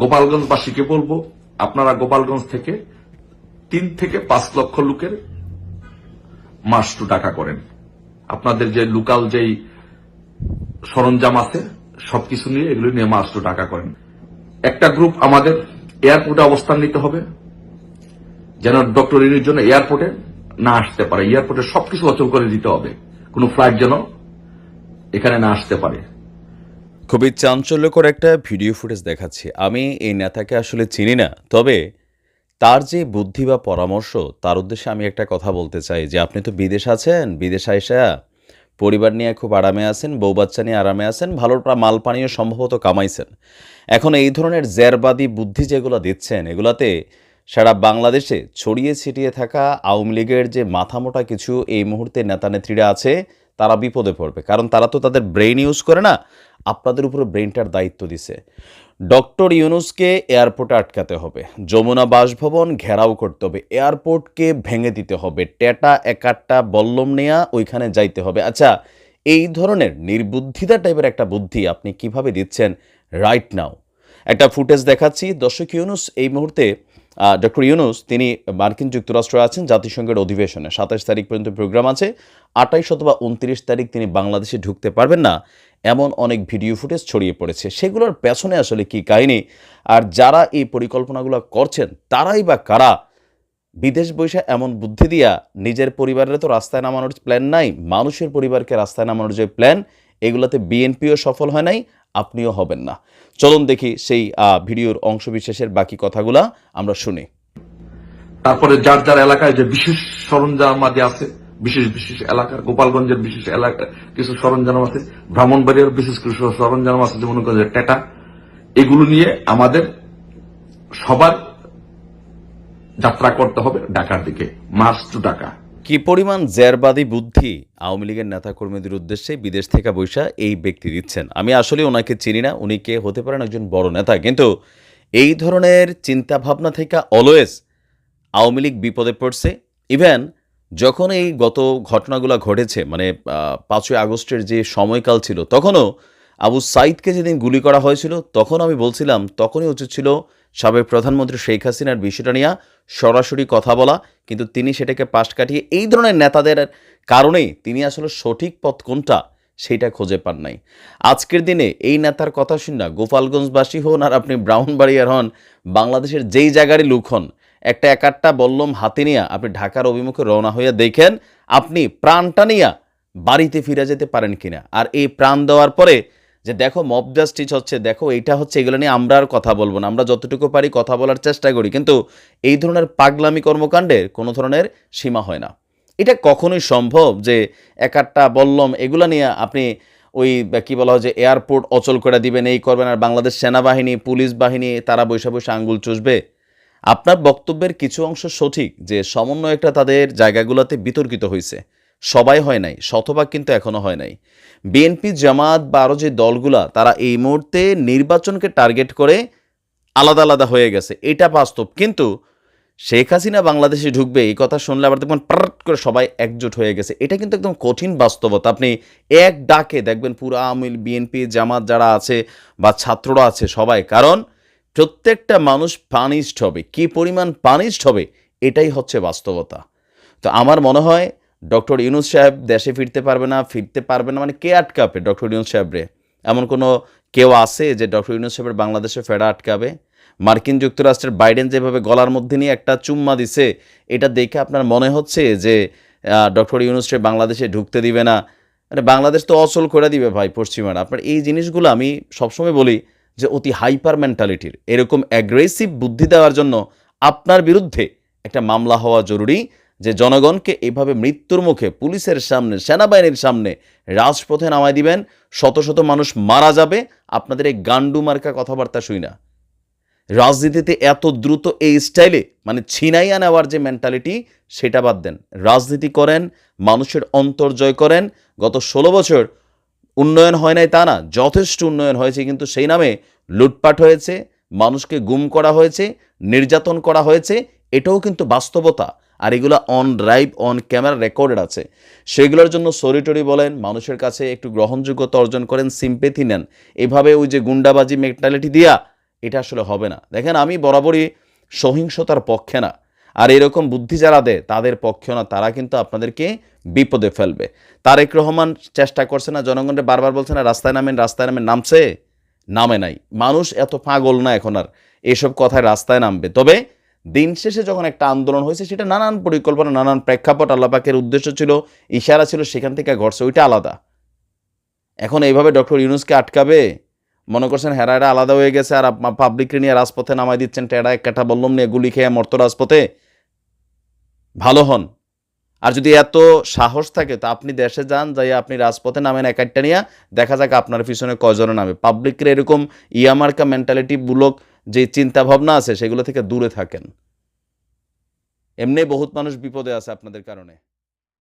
গোপালগঞ্জবাসীকে বলব, আপনারা গোপালগঞ্জ থেকে তিন থেকে পাঁচ লক্ষ লোকের মাস টু টাকা করেন। আপনাদের যে লোকাল যেই সরঞ্জাম আছে, সবকিছু নিয়ে এগুলো নিয়ে মাস টু টাকা করেন। একটা গ্রুপ আমাদের এয়ারপোর্টে অবস্থান নিতে হবে, যেন ডক্টর ইনির জন্য এয়ারপোর্টে না আসতে পারে। এয়ারপোর্টে সবকিছু অচল করে দিতে হবে। কোন ফ্লাইট যেন এখানে না আসতে পারে। খুবই চাঞ্চল্যকর একটা ভিডিও ফুটেজ দেখাচ্ছি। আমি এই নেতাকে আসলে চিনি না, তবে তার যে বুদ্ধি বা পরামর্শ, তার উদ্দেশ্যে আমি একটা কথা বলতে চাই যে, আপনি তো বিদেশ আছেন, বিদেশ আইসা পরিবার নিয়ে খুব আরামে আছেন, বউ বাচ্চা নিয়ে আরামে আছেন, ভালো মাল পানীয় সম্ভবত কামাইছেন। এখন এই ধরনের জেরবাদী বুদ্ধি যেগুলো দিচ্ছেন, এগুলাতে সারা বাংলাদেশে ছড়িয়ে ছিটিয়ে থাকা আওয়ামী লীগের যে মাথামোটা কিছু এই মুহূর্তে নেতা নেত্রীরা আছে তারা বিপদে পড়বে। কারণ তারা তো তাদের ব্রেইন ইউজ করে না, আপনাদের উপরে ব্রেইনটার দায়িত্ব দিছে। ডক্টর ইউনুসকে এয়ারপোর্টে আটকাতে হবে, যমুনা বাসভবন ঘেরাও করতে হবে, এয়ারপোর্টকে ভেঙে দিতে হবে, টেটা, একাট্টা, বল্লম নেয়া ওইখানে যাইতে হবে। আচ্ছা এই ধরনের নির্বুদ্ধিতা টাইপের একটা বুদ্ধি আপনি কীভাবে দিচ্ছেন রাইট নাও একটা ফুটেজ দেখাচ্ছি, দর্শক ইউনুস এই মুহূর্তে ডক্টর ইউনুস, তিনি মার্কিন যুক্তরাষ্ট্রে আছেন, জাতিসংঘের অধিবেশনে। সাতাশ তারিখ পর্যন্ত প্রোগ্রাম আছে। আঠাইশ অথবা উনত্রিশ তারিখ তিনি বাংলাদেশে ঢুকতে পারবেন না, এমন অনেক ভিডিও ফুটেজ ছড়িয়ে পড়েছে। সেগুলোর পেছনে আসলে কি কাহিনী? আর যারা এই পরিকল্পনাগুলো করছেন, তারাই বা কারা? বিদেশ বৈশা এমন বুদ্ধি দিয়া নিজের পরিবারের তো রাস্তায় নামানোর প্ল্যান নাই, মানুষের পরিবারকে রাস্তায় নামানোর যে প্ল্যান এগুলোতে বিএনপিও সফল হয় নাই, আপনিও হবেন না। চলুন দেখি সেই ভিডিওর অংশবিশেষের বাকি কথাগুলা আমরা শুনি। তারপরে যার যার এলাকায় যে বিশেষ সরঞ্জামাদি আছে, বিশেষ বিশেষ এলাকার গোপালগঞ্জের বিশেষ এলাকা, কিছু সরঞ্জাম আছে, ব্রাহ্মণবাড়িয়ার বিশেষ কিছু সরঞ্জাম আছে, যেমন টেটা, এগুলো নিয়ে আমাদের সবার যাত্রা করতে হবে ঢাকার দিকে মার্চ টু ঢাকা কি পরিমাণ জেরবাদী বুদ্ধি আওয়ামী লীগের নেতাকর্মীদের উদ্দেশ্যে বিদেশ থেকে বৈশা এই ব্যক্তি দিচ্ছেন? আমি আসলে ওনাকে চিনি না, উনি কে হতে পারেন একজন বড় নেতা, কিন্তু এই ধরনের চিন্তা ভাবনা থেকে অলওয়েজ আওয়ামী লীগ বিপদে পড়ছে। ইভেন যখন এই গত ঘটনাগুলো ঘটেছে মানে পাঁচই আগস্টের যে সময়কাল ছিল, তখনও আবু সাইদকে যেদিন গুলি করা হয়েছিল, তখন আমি বলছিলাম, তখনই উচিত ছিল সাবেক প্রধানমন্ত্রী শেখ হাসিনার বিষয়টা নিয়ে সরাসরি কথা বলা, কিন্তু তিনি সেটাকে পাশ কাটিয়ে এই ধরনের নেতাদের কারণেই তিনি আসলে সঠিক পথ কোনটা সেইটা খুঁজে পান নাই। আজকের দিনে এই নেতার কথা শুন না, গোপালগঞ্জবাসী হন আর আপনি ব্রাহ্মণবাড়িয়ার হন, বাংলাদেশের যেই জায়গারই লোক হন, একটা একাট্টা বল্লম হাতে নিয়ে আপনি ঢাকার অভিমুখে রওনা হইয়া দেখেন, আপনি প্রাণটা নিয়া বাড়িতে ফিরে যেতে পারেন কিনা। আর এই প্রাণ দেওয়ার পরে যে দেখো মব জাস্টিস হচ্ছে, দেখো এইটা হচ্ছে, এগুলো নিয়ে আমরা আর কথা বলব না। আমরা যতটুকু পারি কথা বলার চেষ্টা করি। কিন্তু এই ধরনের পাগলামি কর্মকাণ্ডের কোনো ধরনের সীমা হয় না। এটা কখনোই সম্ভব যে এক একাট্টা বল্লম এগুলো নিয়ে আপনি ওই, কি বলা হয় যে এয়ারপোর্ট অচল করে দিবেন, এই করবেন, আর বাংলাদেশ সেনাবাহিনী, পুলিশ বাহিনী, তারা বৈশা বৈশা আঙ্গুল চুষবে। আপনার বক্তব্যের কিছু অংশ সঠিক যে সমন্বয়টা তাদের জায়গাগুলোতে বিতর্কিত হয়েছে সবাই হয় নাই, শতভাগ কিন্তু এখনও হয় নাই। বিএনপি জামাত বা আরও যে দলগুলা, তারা এই মুহূর্তে নির্বাচনকে টার্গেট করে আলাদা আলাদা হয়ে গেছে। এটা বাস্তব। কিন্তু শেখ হাসিনা বাংলাদেশে ঢুকবে, এই কথা শুনলে আবার দেখবেন পার্ট করে সবাই একজোট হয়ে গেছে। এটা কিন্তু একদম কঠিন বাস্তবতা। আপনি এক ডাকে দেখবেন পুরো আওয়ামী বিএনপি জামাত যারা আছে বা ছাত্ররা আছে সবাই। কারণ প্রত্যেকটা মানুষ পানিশড হবে। কি পরিমাণ পানিশড হবে, এটাই হচ্ছে বাস্তবতা। তো আমার মনে হয় ডক্টর ইউনুস সাহেব দেশে ফিরতে পারবে না, ফিরতে পারবে না মানে কে আটকাবে ডক্টর ইউনুস সাহেবরে? এমন কোনো কেউ আছে যে ডক্টর ইউনুস সাহেবের বাংলাদেশে ফেরা আটকাবে? মার্কিন যুক্তরাষ্ট্রের বাইডেন যেভাবে গলার মধ্যে নিয়ে একটা চুম্মা দিছে, এটা দেখে আপনার মনে হচ্ছে যে ডক্টর ইউনুস সাহেব বাংলাদেশে ঢুকতে দিবে না? মানে বাংলাদেশ তো অচল করে দিবে ভাই পশ্চিমারা। আপনার এই জিনিসগুলো আমি সবসময় বলি যে অতি হাইপার মেন্টালিটির, এরকম অ্যাগ্রেসিভ বুদ্ধি দেওয়ার জন্য আপনার বিরুদ্ধে একটা মামলা হওয়া জরুরি। যে জনগণকে এইভাবে মৃত্যুর মুখে পুলিশের সামনে, সেনাবাহিনীর সামনে রাজপথে নামায় দিবেন, শত শত মানুষ মারা যাবে, আপনাদের এই গান্ডু মার্কা কথাবার্তা শুই না। রাজনীতিতে এত দ্রুত এই স্টাইলে মানে ছিনাইয়া নেওয়ার যে মেন্টালিটি সেটা বাদ দেন। রাজনীতি করেন, মানুষের অন্তর জয় করেন। গত ষোলো বছর উন্নয়ন হয় নাই তা না, যথেষ্ট উন্নয়ন হয়েছে কিন্তু সেই নামে লুটপাট হয়েছে, মানুষকে গুম করা হয়েছে, নির্যাতন করা হয়েছে, এটাও কিন্তু বাস্তবতা। আর এগুলো on drive on camera recorded আছে। সেগুলোর জন্য সরিটরি বলেন, মানুষের কাছে একটু গ্রহণযোগ্যতা অর্জন করেন সিম্পেথি নেন। এভাবে ওই যে গুন্ডাবাজি মেন্টালিটি দিয়া এটা আসলে হবে না। দেখেন, আমি বরাবরই সহিংসতার পক্ষে না। আর এরকম বুদ্ধি যারা দেয়, তাদের পক্ষে না, তারা কিন্তু আপনাদেরকে বিপদে ফেলবে। তারেক রহমান চেষ্টা করছে না জনগণকে বারবার বলছে না, রাস্তায় নামেন রাস্তায় নামেন, নামছে? নামে নাই। মানুষ এত পাগল না এখন আর। এসব কথায় রাস্তায় নামবে। তবে দিন শেষে যখন একটা আন্দোলন হয়েছে, সেটা নানান পরিকল্পনা, নানান প্রেক্ষাপট আল্লাপাকের উদ্দেশ্য ছিল, ইশারা ছিল সেখান থেকে ঘটছে, ওইটা আলাদা। এখন এইভাবে ডক্টর ইউনুসকে আটকাবে, মনে করছেন হেরা এরা আলাদা হয়ে গেছে, আর পাবলিককে নিয়ে রাজপথে নামাই দিচ্ছেন টেডা এক কাঠা বললাম নিয়ে গুলি খেয়ে মর্ত রাজপথে, ভালো হন। আর যদি এত সাহস থাকে, তো আপনি দেশে যান যাই আপনি রাজপথে নামেন এক একটা নিয়ে, দেখা যাক আপনার পিছনে কজনে নামে। পাবলিকের এরকম ইয়ামার্কা মেন্টালিটি বুলক যে চিন্তা ভাবনা আছে সেগুলো থেকে দূরে থাকেন। এমনি বহুত মানুষ বিপদে আছে আপনাদের কারণে।